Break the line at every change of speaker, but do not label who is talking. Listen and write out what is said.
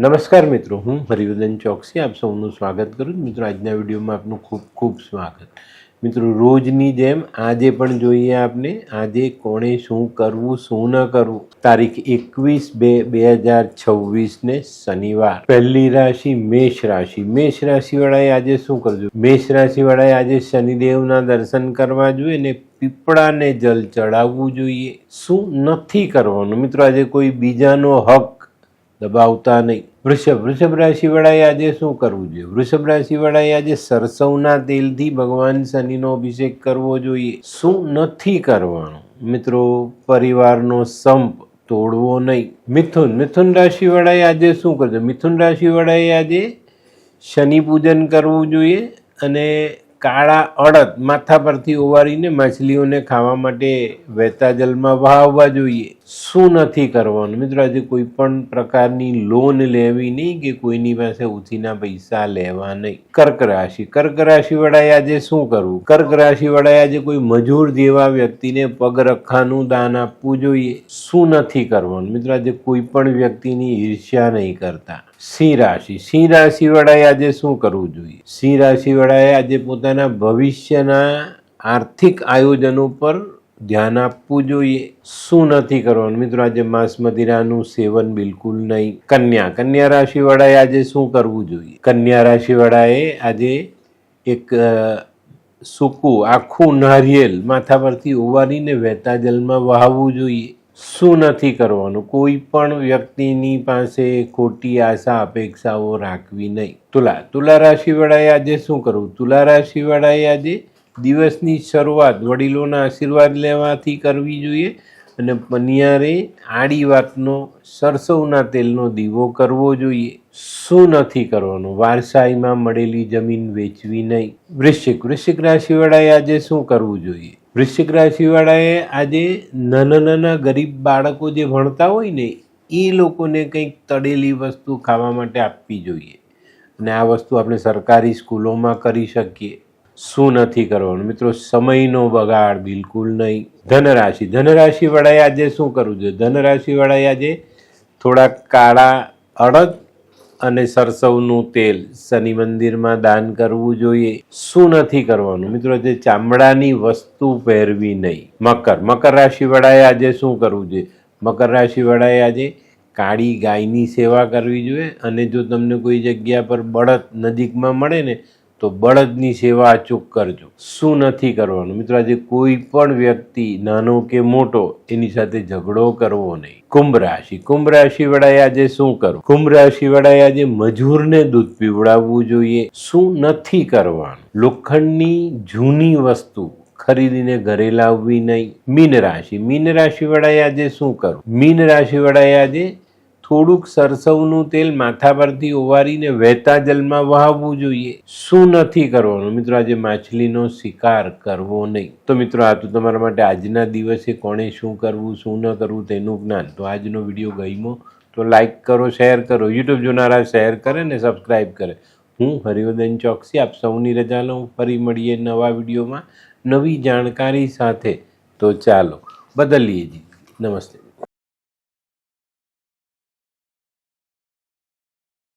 નમસ્કાર મિત્રો, હું હરિવર્ધન ચોકસી, આપ સૌનું સ્વાગત કરું છું. મિત્રો, આજના વિડીયોમાં આપનું ખૂબ ખૂબ સ્વાગત. મિત્રો, રોજની જેમ આજે પણ જોઈએ આપને, આજે કોણે શું કરવું, શું ન કરવું? તારીખ એકવીસ બે બે હજાર છવ્વીસને શનિવાર. પહેલી રાશિ મેષ રાશિ. મેષ રાશિવાળાએ આજે શું કરજો? મેષ રાશિવાળાએ આજે શનિદેવના દર્શન કરવા જોઈએ ને પીપળાને જલ ચડાવવું જોઈએ. શું નથી કરવાનું? મિત્રો, આજે કોઈ બીજાનો હક દબાવતા નહીં. વૃષભ વૃષભ રાશિવાળાએ આજે શું કરવું જોઈએ? વૃષભ રાશિવાળાએ આજે સરસવના તેલથી ભગવાન શનિનો અભિષેક કરવો જોઈએ. શું નથી કરવાનું? મિત્રો, પરિવારનો સંપ તોડવો નહીં. મિથુન મિથુન રાશિવાળાએ આજે શું કરજો મિથુન રાશિવાળાએ આજે શનિ પૂજન કરવું જોઈએ અને કાળા અડદ માથા પરથી ઓવારીને માછલીઓને ખાવા માટે વહેતા જલમાં વહાવવા જોઈએ. શું નથી કરવાનું? મિત્રો, આજે કોઈ પણ પ્રકારની લોન લેવી નહીં કે કોઈની પાસે ઉથીના પૈસા લેવા નહીં. કર્ક રાશિ. કર્ક રાશિવાળાએ આજે શું કરવું? કર્ક રાશિવાળાએ આજે કોઈ મજૂર જેવા વ્યક્તિને પગરખાનું દાન આપવું જોઈએ. શું નથી કરવાનું? મિત્રો, આજે કોઈ પણ વ્યક્તિની ઈર્ષ્યા નહીં કરતા. સિંહ રાશિ. સિંહ રાશિવાળાએ આજે શું કરવું જોઈએ? સિંહ રાશિવાળાએ આજે પોતાના ભવિષ્યના આર્થિક આયોજનો પર ધ્યાન આપવું જોઈએ. શું નથી કરવાનું? મિત્રો, આજે માંસ મદિરાનું સેવન બિલકુલ નહીં. કન્યા. કન્યા રાશિવાળાએ આજે શું કરવું જોઈએ? કન્યા રાશિવાળાએ આજે એક સૂકું, આખું નારિયેલ માથા પરથી ઉવારીને વહેતા જલમાં વહાવવું જોઈએ. શું નથી કરવાનું? કોઈ પણ વ્યક્તિની પાસે ખોટી આશા, અપેક્ષાઓ રાખવી નહીં. તુલા. તુલા રાશિવાળાએ આજે શું કરવું? તુલા રાશિવાળાએ આજે દિવસની શરૂઆત વડીલોના આશીર્વાદ લેવાથી કરવી જોઈએ અને પનિયારે આડી વાતનો, સરસવના તેલનો દીવો કરવો જોઈએ. શું નથી કરવાનું? વારસાઈમાં મળેલી જમીન વેચવી નહીં. વૃશ્ચિક વૃશ્ચિક રાશિવાળાએ આજે શું કરવું જોઈએ? વૃશ્ચિક રાશિવાળાએ આજે નાના નાના ગરીબ બાળકો જે ભણતા હોય ને, એ લોકોને કંઈક તળેલી વસ્તુ ખાવા માટે આપવી જોઈએ. અને આ વસ્તુ આપણે સરકારી સ્કૂલોમાં કરી શકીએ. શું નથી કરવાનું? મિત્રો, સમયનો બગાડ બિલકુલ નહીં. ધનરાશિ. ધનરાશિ વાળાએ આજે શું કરવું જોઈએ? ધનરાશિ વાળાએ આજે થોડાક કાળા અડદ અને સરસવનું તેલ શનિ મંદિરમાં દાન કરવું જોઈએ. શું નથી કરવાનું? મિત્રો જે ચામડાની વસ્તુ પહેરવી નહીં. મકર. મકર રાશિ વાળાએ આજે શું કરવું જોઈએ? મકર રાશિ વાળાએ આજે કાળી ગાયની સેવા કરવી જોઈએ અને જો તમને કોઈ જગ્યા પર બળદ નજીકમાં મળે ને તો બળદની સેવા અચૂક કરજો. શું નથી કરવાનું? મિત્રો, આજે કોઈ પણ વ્યક્તિ, નાનો કે મોટો, એની સાથે ઝઘડો કરવો નહીં. કુંભ રાશિ. કુંભ રાશિ વાળાએ આજે શું કરવું? કુંભ રાશિ વાળાએ આજે મજૂરને દૂધ પીવડાવવું જોઈએ. શું નથી કરવાનું? લોખંડની જૂની વસ્તુ ખરીદીને ઘરે લાવવી નહીં. મીન રાશિ. મીન રાશિ વાળાએ આજે શું કરવું? મીન રાશિ વાળાએ આજે થોડુંક સરસવનું તેલ માથા પરથી ઓવારીને વહેતા જલમાં વહાવવું જોઈએ. શું નથી કરવાનું? મિત્રો, આજે માછલીનો શિકાર કરવો નહીં. તો મિત્રો, આ તો તમારા માટે આજના દિવસે કોણે શું કરવું, શું ન કરવું તેનું જ્ઞાન. તો આજનો વીડિયો ગઈમો તો લાઇક કરો, શેર કરો. યુટ્યુબ જોનારા શેર કરે ને સબસ્ક્રાઈબ કરે. હું હરિવર્ધન ચોકસી, આપ સૌની રજા લઉં. ફરી મળીએ નવા વિડીયોમાં નવી જાણકારી સાથે. તો ચાલો, બદલીએ જી. નમસ્તે.